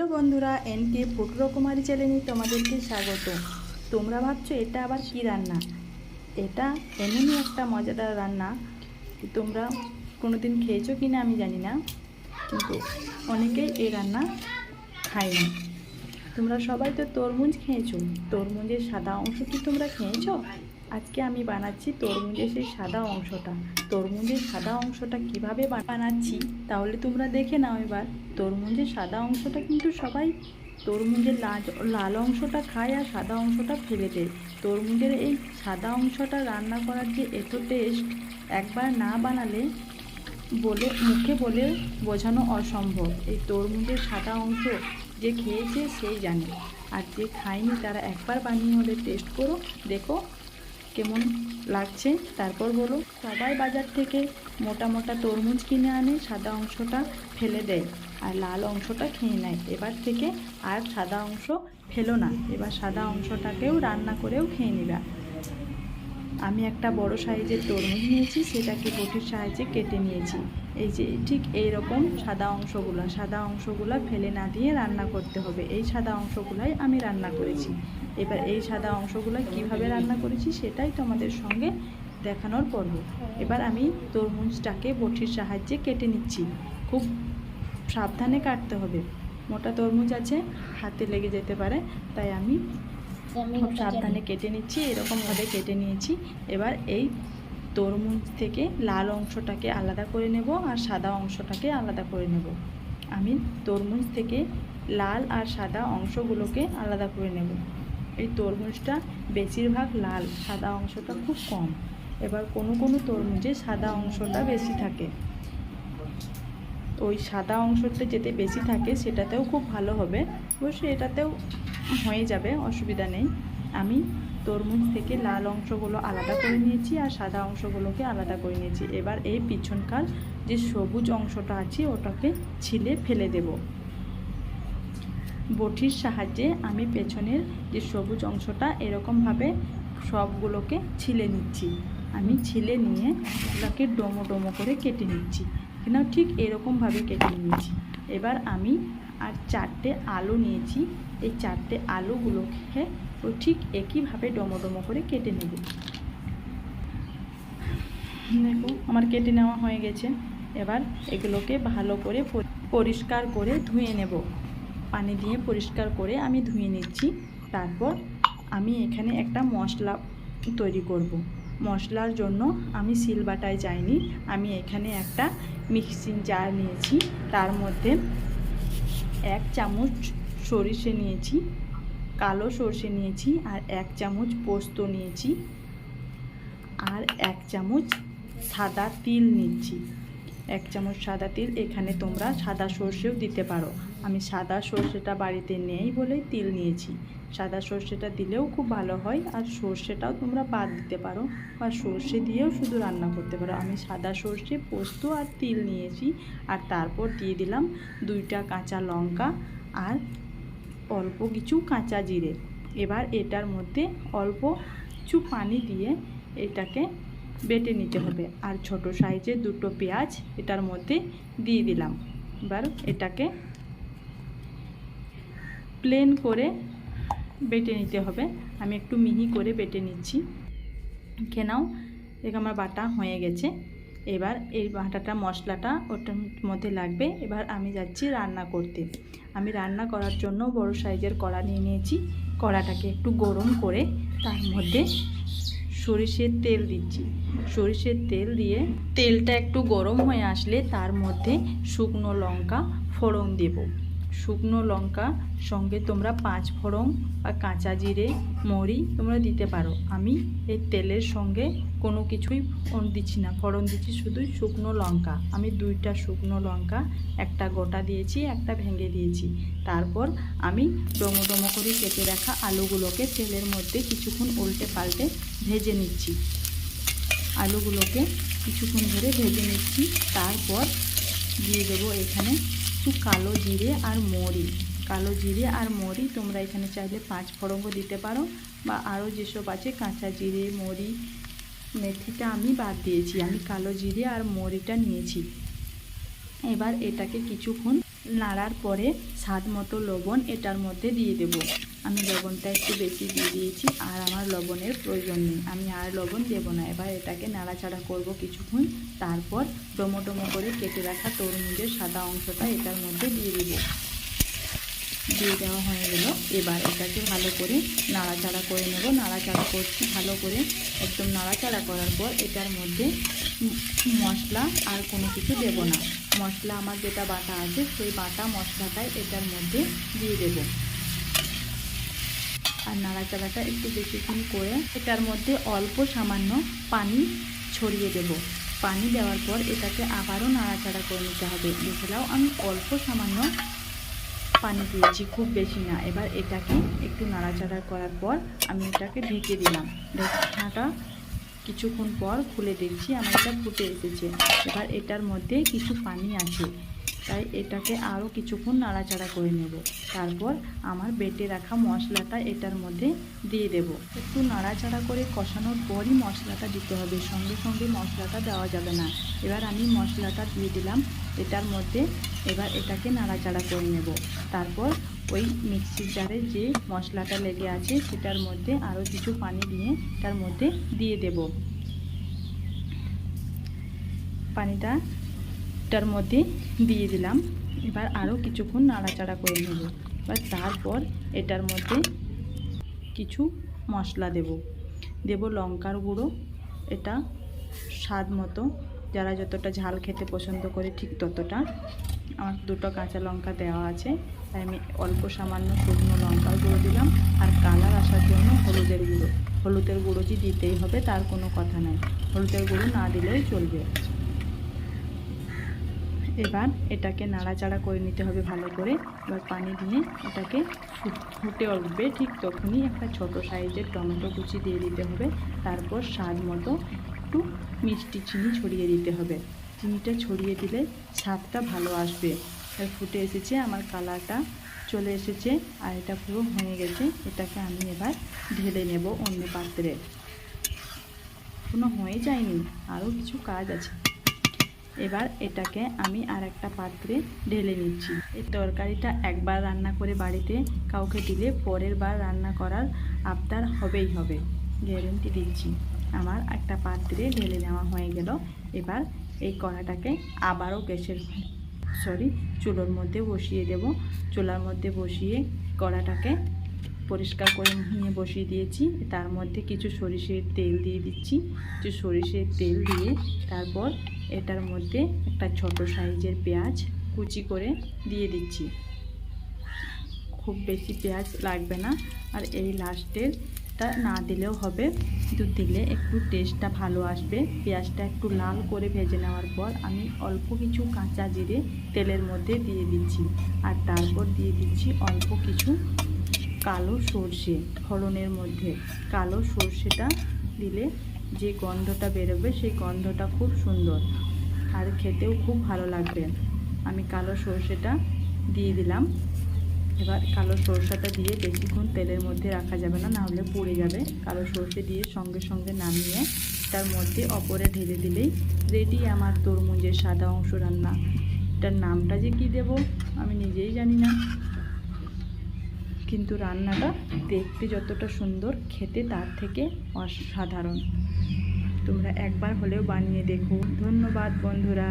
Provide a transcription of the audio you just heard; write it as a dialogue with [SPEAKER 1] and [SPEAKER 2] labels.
[SPEAKER 1] Hello বন্ধুরা N K ফুটরকুমারী চ্যানেলে তোমাদেরকে স্বাগত। তোমরা ভাবছ এটা আবার কি রান্না? এটা এমনই একটা মজাদার রান্না তোমরা কোনোদিন খেয়েছো কি না আমি জানি না, কিন্তু অনেকেই এই রান্না খায় না। তোমরা সবাই তো তরমুজ খেয়েছো। তরমুজের সাদা অংশ কি তোমরা খেয়েছো? আজকে আমি বানাচ্ছি তরমুজের সেই সাদা অংশটা। তরমুজের সাদা অংশটা কীভাবে বানাচ্ছি, তাহলে তোমরা দেখে নাও এবার। তরমুজের সাদা অংশটা কিন্তু সবাই তরমুজের লাল লাল অংশটা খায় আর সাদা অংশটা ফেলে দেয়। তরমুজের এই সাদা অংশটা রান্না করার যে এত টেস্ট একবার না বানালে বলে মুখে বলে বোঝানো অসম্ভব। এই তরমুজের সাদা অংশ যে খেয়েছে সেই জানে। আর যে খায়নি তারা একবার বানিয়ে হলে টেস্ট করো, দেখো কেমন লাগছে? তারপর বলো। সবাই বাজার থেকে মোটা মোটা তরমুজ কিনে আনে, সাদা অংশটা ফেলে দেয় আর লাল অংশটা খেয়ে নেয়। এবার থেকে আর সাদা অংশ ফেলো না। এবার সাদা অংশটাকেও রান্না করেও খেয়ে নিবা। আমি একটা বড় সাইজের তরমুজ নিয়েছি, সেটাকে বটির সাহায্যে কেটে নিয়েছি। এই যে, ঠিক এই রকম সাদা অংশগুলো সাদা অংশগুলো ফেলে না দিয়ে রান্না করতে হবে। এই সাদা অংশগুলাই আমি রান্না করেছি। এবার এই সাদা অংশগুলো কীভাবে রান্না করেছি সেটাই তোমাদের সঙ্গে দেখানোর পর্ব। এবার আমি তরমুজটাকে বটির সাহায্যে কেটে নিচ্ছি। খুব সাবধানে কাটতে হবে। মোটা তরমুজ আছে, হাতে লেগে যেতে পারে, তাই আমি খুব সাবধানে কেটে নিচ্ছি এরকমভাবে কেটে নিয়েছি। এবার এই তরমুজ থেকে লাল অংশটাকে আলাদা করে নেব আর সাদা অংশটাকে আলাদা করে নেব। আমি তরমুজ থেকে লাল আর সাদা অংশগুলোকে আলাদা করে নেব। এই তরমুজটা বেশিরভাগ লাল সাদা অংশটা খুব কম। এবার কোনো কোনো তরমুজে সাদা অংশটা বেশি থাকে। ওই সাদা অংশটা যেতে বেশি থাকে সেটাতেও খুব ভালো হবে। অবশ্যই এটাতেও হয়ে যাবে, অসুবিধা নেই। আমি তরমুজ থেকে লাল অংশগুলো আলাদা করে নিয়েছি আর সাদা অংশগুলোকে আলাদা করে নিয়েছি। এবার এই পিছনকার যে সবুজ অংশটা আছে, ওটাকে ছিলে ফেলে দেব। বটির সাহায্যে আমি পেছনের যে সবুজ অংশটা, এরকমভাবে সবগুলোকে ছিলে নিচ্ছি। আমি ছিলে নিয়ে ওটাকে ডোমো ডোমো করে কেটে নিচ্ছি। কিনা ঠিক এরকমভাবে কেটে নিয়েছি এবার আমি আর চারটে আলু নিয়েছি। এই চারটে আলুগুলোকে ঠিক একইভাবে ডোমো ডোমো করে কেটে নেব। দেখো, আমার কেটে নেওয়া হয়ে গেছে। এবার এগুলোকে ভালো করে পরিষ্কার করে ধুয়ে নেব। পানি দিয়ে পরিষ্কার করে আমি ধুয়ে নিচ্ছি। তারপর আমি এখানে একটা মশলা তৈরি করব। মশলার জন্য আমি সিলবাটায় যাইনি। আমি এখানে একটা মিক্সিং জার নিয়েছি। তার মধ্যে চামচ সরিষে নিয়েছি, কালো সরষে নিয়েছি আর এক চামচ পোস্ত নিয়েছি আর এক চামচ সাদা তিল নিচ্ছি। এক চামচ সাদা তিল, এখানে তোমরা সাদা সর্ষেও দিতে পারো। আমি সাদা সর্ষেটা বাড়িতে নেই বলে তিল নিয়েছি। সাদা সর্ষেটা দিলেও খুব ভালো হয়, আর সর্ষেটাও তোমরা বাদ দিতে পারো। বা সর্ষে দিয়েও শুধু রান্না করতে পারো। আমি সাদা সর্ষে, পোস্ত আর তিল নিয়েছি, আর তারপর দিয়ে দিলাম দুইটা কাঁচা লঙ্কা আর অল্প কিছু কাঁচা জিরে। এবার এটার মধ্যে অল্প কিছু পানি দিয়ে এটাকে বেটে নিতে হবে। আর ছোট সাইজের দুটো পেঁয়াজ এটার মধ্যে দিয়ে দিলাম। এবার এটাকে প্লেন করে বেটে নিতে হবে। আমি একটু মিহি করে বেটে নিচ্ছি। কেনাও দেখ আমার বাটা হয়ে গেছে। এবার এই বাটাটা, মশলাটা ওটার মধ্যে লাগবে। এবার আমি যাচ্ছি রান্না করতে। আমি রান্না করার জন্য বড় সাইজের কড়া নিয়ে নিয়েছি। কড়াটাকে একটু গরম করে তার মধ্যে সরিষের তেল দিচ্ছি। সরিষের তেল দিয়ে তেলটা একটু গরম হয়ে আসলে তার মধ্যে শুকনো লঙ্কা ফোড়ন দেব। শুকনো লঙ্কা, সঙ্গে তোমরা পাঁচ ফোড়ন বা কাঁচা জিরে, মরি তোমরা দিতে পারো। আমি এই তেলের সঙ্গে কোনো কিছুই দিচ্ছি না। ফোড়ন দিচ্ছি শুধুই শুকনো লঙ্কা। আমি দুইটা শুকনো লঙ্কা, একটা গোটা দিয়েছি, একটা ভেঙে দিয়েছি। তারপর আমি ডোমো ডোমো করে কেটে রাখা আলুগুলোকে তেলের মধ্যে কিছুক্ষণ উল্টে পাল্টে ভেজে নিচ্ছি। আলুগুলোকে কিছুক্ষণ ধরে ভেজে নিচ্ছি। তারপর দিয়ে দেবো এখানে একটু কালো জিরে আর মরি। কালো জিরে আর মরি তোমরা এখানে চাইলে পাঁচ ফড়ঙ্গ দিতে পারো বা আরও যেসব আছে কাঁচা জিরে, মরি, মেথিটা আমি বাদ দিয়েছি। আমি কালো জিরে আর মরিটা নিয়েছি। এবার এটাকে কিছুক্ষণ নাড়ার পরে স্বাদ মতো লবণ এটার মধ্যে দিয়ে দেব। আমি লবণটা একটু বেশি দিয়ে দিয়েছি আর আমার লবণের প্রয়োজন নেই। আমি আর লবণ দেব না। এবার এটাকে নাড়াচাড়া করব কিছুক্ষণ। তারপর ডমো ডমো করে কেটে রাখা তরমুজের সাদা অংশটা এটার মধ্যে দিয়ে দেবো। দিয়ে দেওয়া হয়ে গেল। এবার এটাকে ভালো করে নাড়াচাড়া করে নেব। নাড়াচাড়া করছি ভালো করে। একদম নাড়াচাড়া করার পর এটার মধ্যে মশলা আর কোনো কিছু দেব না। মশলা, আমার যেটা বাটা আছে, সেই বাটা মশলাটাই এটার মধ্যে দিয়ে দেব। আর নাড়াচাড়াটা একটু বেশিক্ষণ করে এটার মধ্যে অল্প সামান্য পানি ছড়িয়ে দেব। পানি দেওয়ার পর এটাকে আবারও নাড়াচাড়া করে নিতে হবে। এছাড়াও আমি অল্প সামান্য পানি দিয়েছি, খুব বেশি না। এবার এটাকে একটু নাড়াচাড়া করার পর আমি এটাকে ঢেকে দিলাম। ঢাকা কিছুক্ষণ পর খুলে দেখছি আমার এটা ফুটে এসেছে। এবার এটার মধ্যে কিছু পানি আছে। তাই এটাকে আরও কিছুক্ষণ নাড়াচাড়া করে নেব। তারপর আমার বেটে রাখা মশলাটা এটার মধ্যে দিয়ে দেব। একটু নাড়াচাড়া করে কষানোর পরই মশলাটা দিতে হবে। সঙ্গে সঙ্গে মশলাটা দেওয়া যাবে না। এবার আমি মশলাটা দিয়ে দিলাম। এটার মধ্যে এবার এটাকে নাড়াচাড়া করে নেব। তারপর ওই মিক্সির জারে যে মশলাটা লেগে আছে সেটার মধ্যে আরও কিছু পানি দিয়ে তার মধ্যে দিয়ে দেব। পানিটা এটার মধ্যে দিয়ে দিলাম। এবার আরও কিছুক্ষণ নাড়াচাড়া করে নেব। এবার তারপর এটার মধ্যে কিছু মশলা দেব। দেব লঙ্কার গুঁড়ো। এটা স্বাদ মতো। যারা যতটা ঝাল খেতে পছন্দ করে ঠিক ততটা। আমার দুটো কাঁচা লঙ্কা দেওয়া আছে। তাই আমি অল্প সামান্য শুকনো লঙ্কার গুঁড়ো দিলাম। আর কালার আসার জন্য হলুদের গুঁড়ো। হলুদের গুঁড়ো যে দিতেই হবে তার কোনো কথা নাই। হলুদের গুঁড়ো না দিলেও চলবে। এবার এটাকে নাড়াচাড়া করে নিতে হবে ভালো করে। এবার পানি দিয়ে এটাকে ফুটে উঠবে ঠিক তখনই একটা ছোট সাইজের টমেটো কুচি দিয়ে দিতে হবে। তারপর স্বাদ মতো একটু মিষ্টি চিনি ছড়িয়ে দিতে হবে। চিনিটা ছড়িয়ে দিলে স্বাদটা ভালো আসবে। আর ফুটে এসেছে আমার কালারটা। চলে এসেছে আর এটা পুরো হয়ে গেছে। এটাকে আমি এবার ঢেলে নেব অন্য পাত্রে। কোনো হয়ে যায়নি, আরও কিছু কাজ আছে। এবার এটাকে আমি আর একটা পাত্রে ঢেলে নিচ্ছি। এই তরকারিটা একবার রান্না করে বাড়িতে কাউকে দিলে পরের বার রান্না করার আবদার হবেই হবে। গ্যারেন্টি দিচ্ছি আমার একটা পাত্রে ঢেলে নেওয়া হয়ে গেল। এবার এই কড়াটাকে আবারও গ্যাসের সরি, চুলোর মধ্যে বসিয়ে দেব। চুলার মধ্যে বসিয়ে কড়াটাকে পরিষ্কার করে নিয়ে বসিয়ে দিয়েছি। তার মধ্যে কিছু সরিষের তেল দিয়ে দিচ্ছি। কিছু সরিষের তেল দিয়ে তারপর এটার মধ্যে একটা ছোট সাইজের পেঁয়াজ কুচি করে দিয়ে দিচ্ছি। খুব বেশি পেঁয়াজ লাগবে না। আর এই লাস্টেরটা না দিলেও হবে। কিন্তু দিলে একটু টেস্টটা ভালো আসবে। পেঁয়াজটা একটু লাল করে ভেজে নেওয়ার পর আমি অল্প কিছু কাঁচা জিরে তেলের মধ্যে দিয়ে দিচ্ছি। আর তারপর দিয়ে দিচ্ছি অল্প কিছু কালো সর্ষে ফলনের মধ্যে। কালো সর্ষেটা দিলে যে গন্ধটা বেরোবে, সেই গন্ধটা খুব সুন্দর আর খেতেও খুব ভালো লাগবে। আমি কালো সর্ষেটা দিয়ে দিলাম। এবার কালো সর্ষেটা দিয়ে বেশিক্ষণ তেলের মধ্যে রাখা যাবে না, নাহলে পুড়ে যাবে। কালো সর্ষে দিয়ে সঙ্গে সঙ্গে নামিয়ে তার মধ্যে অপরে ঢেলে দিলেই রেডি আমার তরমুজের সাদা অংশ রান্না এটার নামটা যে কী দেবো আমি নিজেই জানি না। কিন্তু রান্নাটা দেখতে যতটা সুন্দর, খেতে তার থেকে অসাধারণ। তোমরা একবার হলেও বানিয়ে দেখো। ধন্যবাদ বন্ধুরা।